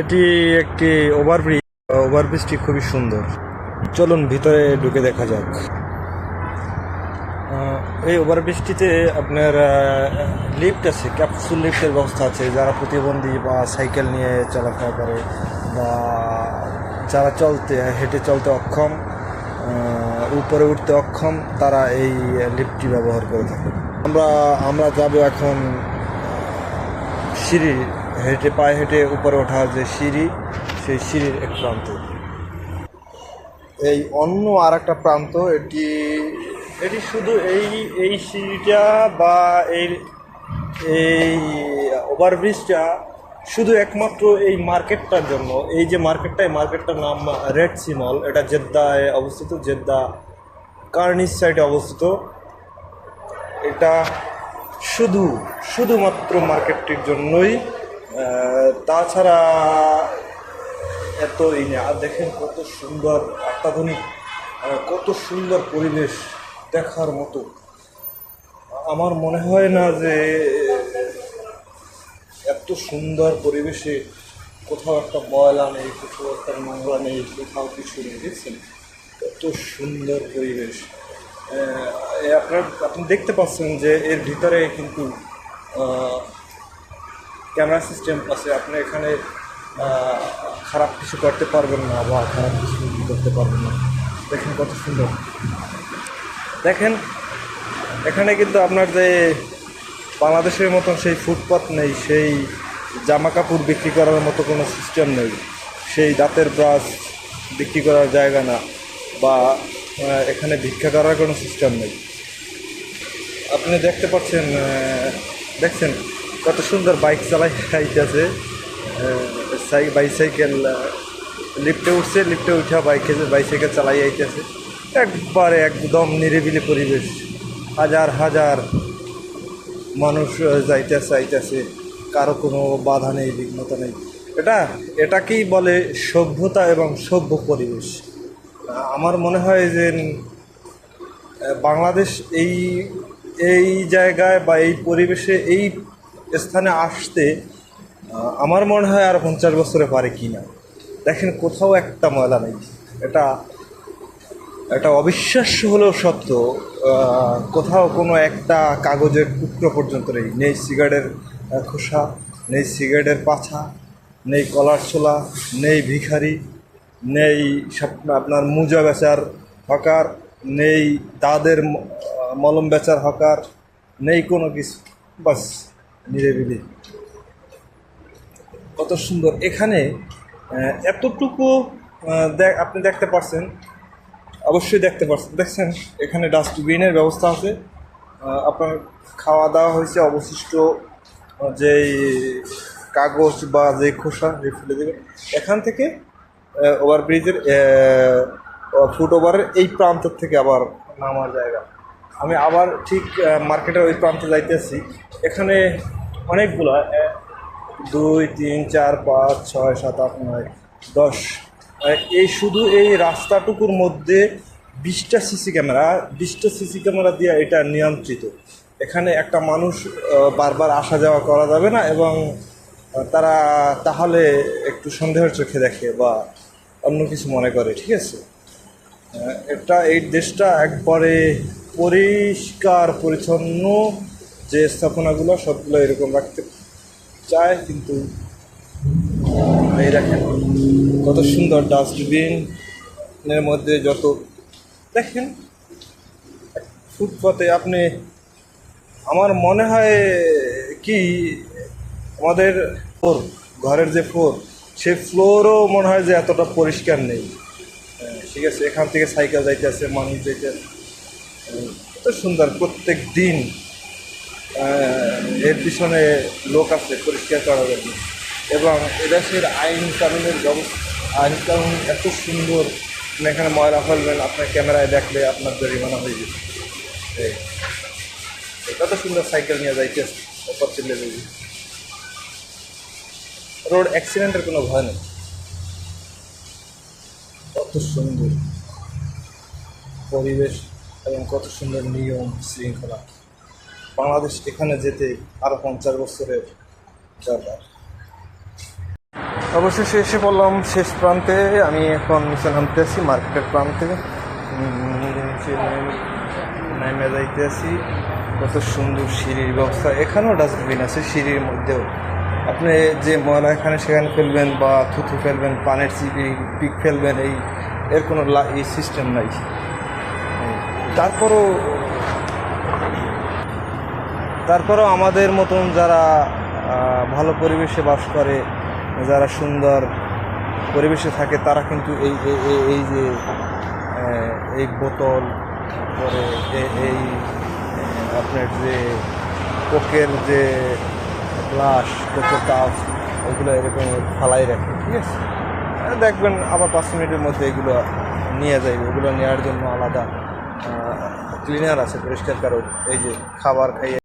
এটি একটি ওভারব্রিজ ওভারব্রিজটি খুবই সুন্দর। চলুন ভিতরে ঢুকে দেখা যাক। এই ওভারব্রিজটিতে আপনার লিফট আছে ক্যাপসুল লিফটের ব্যবস্থা আছে। যারা প্রতিবন্ধী বা সাইকেল নিয়ে চলাফেরা করে বা যারা চলতে, হেঁটে চলতে অক্ষম উপরে উঠতে অক্ষম, তারা এই লিফটটি ব্যবহার করে থাকে আমরা আমরা যাব এখন সিঁড়ি হেঁটে পায়ে হেঁটে উপরে ওঠা যে সিঁড়ি, সেই সিঁড়ির এক প্রান্ত। এই অন্য আর একটা প্রান্ত, এটি এটি শুধু এই এই সিঁড়িটা বা এই এই ওভারব্রিজটা শুধু একমাত্র এই মার্কেটটার জন্য। এই যে মার্কেটটা এই মার্কেটটার নাম রেড সিমল এটা জেদ্দায় অবস্থিত, জেদ্দা কার্নিস সাইডে অবস্থিত। এটা শুধু, শুধুমাত্র মার্কেটটির জন্যই তাছাড়া না আর দেখেন কত সুন্দর অত্যাধুনিক কত সুন্দর পরিবেশ দেখার মতো। আমার মনে হয় না যে এত সুন্দর পরিবেশে কোথাও একটা ময়লা নেই, কোথাও একটা নোংরা নেই, কোথাও কিছু নেই, দেখছেন? কত সুন্দর পরিবেশ। আপনার, আপনি দেখতে পাচ্ছেন যে এর ভিতরে কিন্তু ক্যামেরা সিস্টেম আছে, আপনি এখানে খারাপ কিছু করতে পারবেন না বা খারাপ কিছু করতে পারবেন না। দেখেন কত সুন্দর। দেখেন, এখানে কিন্তু আপনার যে বাংলাদেশের মতন সেই ফুটপাত নেই, সেই জামা কাপড় বিক্রি করার মতো কোনো সিস্টেম নেই, সেই দাঁতের ব্রাশ বিক্রি করার জায়গা না, বা এখানে ভিক্ষা করার কোনো সিস্টেম নেই। আপনি দেখতে পাচ্ছেন দেখছেন? কত সুন্দর বাইক চালাই আইতেছে বাইসাইকেল লিফটে উঠছে, লিফটে উঠা বাইকে বাইসাইকেল চালাই আইতেছে। একবারে একদম নিরিবিলি পরিবেশ। হাজার হাজার মানুষ যাইতেছে, আইতেছে। কারও কোনো বাধা নেই, বিঘ্নতা নেই। এটা এটাকেই বলে সভ্যতা এবং সভ্য পরিবেশ। আমার মনে হয় যে বাংলাদেশ এই এই জায়গায় বা এই পরিবেশে এই স্থানে আসতে আমার মনে হয় আর পঞ্চাশ বছরে পারে কি না। দেখেন কোথাও একটা ময়লা নেই। এটা এটা অবিশ্বাস্য হলেও সত্য কোথাও কোনো একটা কাগজের টুকরো পর্যন্ত নেই। নেই সিগারেটের খোসা, নেই সিগারেটের পাছা, নেই কলার ছোলা, নেই ভিখারি, নেই আপনার মুজা বেচার হকার, নেই দাদের মলম বেচার হকার, নেই কোনো কিছু। বাস। নিরিবিলি। কত সুন্দর। এখানে এতটুকু আপনি দেখতে পাচ্ছেন অবশ্যই দেখতে পাচ্ছেন দেখছেন, এখানে ডাস্টবিনের ব্যবস্থা আছে। আপনার খাওয়া দাওয়া হয়েছে, অবশিষ্ট যেই কাগজ বা যে খোসা, যে ফেলে দেবে। এখান থেকে ওভারব্রিজের ফুট ওভারের এই প্রান্ত থেকে আবার নামার জায়গা। আমি আবার ঠিক মার্কেটের ওই প্রান্তে যাইতেছি। এখানে অনেকগুলো আহ, দুই তিন চার পাঁচ ছয় সাত আট নয় দশ। এই শুধু এই রাস্তাটুকুর মধ্যে বিশটা সিসি ক্যামেরা বিশটা সিসি ক্যামেরা দিয়ে এটা নিয়ন্ত্রিত। এখানে একটা মানুষ বারবার আসা যাওয়া করা যাবে না এবং তারা তাহলে একটু সন্দেহের চোখে দেখে বা অন্য কিছু মনে করে ঠিক আছে? এটা এই দেশটা একবারে পরিষ্কার পরিচ্ছন্ন যে স্থাপনাগুলো সবগুলো এরকম রাখতে চায় কিন্তু এই দেখেন কত সুন্দর ডাস্টবিনের মধ্যে যত দেখেন ফুটপাতে আপনি আমার মনে হয় কি আমাদের ফ্লোর ঘরের যে ফ্লোর সে ফ্লোরও মনে হয় যে এতটা পরিষ্কার নেই। হ্যাঁ, ঠিক আছে এখান থেকে সাইকেল যাইতে আছে মানুষ যাইতেছে। হ্যাঁ, কত সুন্দর প্রত্যেক দিন এর পিছনে লোক আছে পরিষ্কার করার জন্য। এবং এদেশের আইন কানুনের ব্যবস্থা আইন কানুন এত সুন্দর এখানে ময়লা ফেলবেন, আপনার ক্যামেরায় দেখলে আপনার জরিমানা হয়ে যাবে। কত সুন্দর সাইকেল নিয়ে যাইতেছে ওপর চিল্লে রোড অ্যাক্সিডেন্টের কোনো ভয় নেই। কত সুন্দর পরিবেশ এবং কত সুন্দর নিয়ম শৃঙ্খলা বাংলাদেশ এখানে যেতে আরও পঞ্চাশ বছরের দরকার। অবশেষে এসে পড়লাম শেষ প্রান্তে। আমি এখন নিচে নামতে আছি, মার্কেটের প্রান্তে। নিচে নেমে- নেমে যাইতেছি। কত সুন্দর সিঁড়ির ব্যবস্থা। এখানেও ডাস্টবিন আছে, সিঁড়ির মধ্যেও। আপনি যে ময়লা এখানে সেখানে ফেলবেন বা থুথু ফেলবেন, পানের চিপি, পিক ফেলবেন, এই এর কোনো সিস্টেম নাই। তারপরও তারপরও আমাদের মতন যারা ভালো পরিবেশে বাস করে, যারা সুন্দর পরিবেশে থাকে, তারা কিন্তু এই, এই- যে এই বোতল এ- এই আপনার যে কোকের যে গ্লাস, কোকের কাপ ওইগুলো এরকম ফালাই রাখে, ঠিক আছে? দেখবেন আবার পাঁচ মিনিটের মধ্যে এগুলো নিয়ে যাইবে ওগুলো নেওয়ার জন্য আলাদা ক্লিনার আছে, পরিষ্কার কারণ, এই যে খাবার খাইয়ে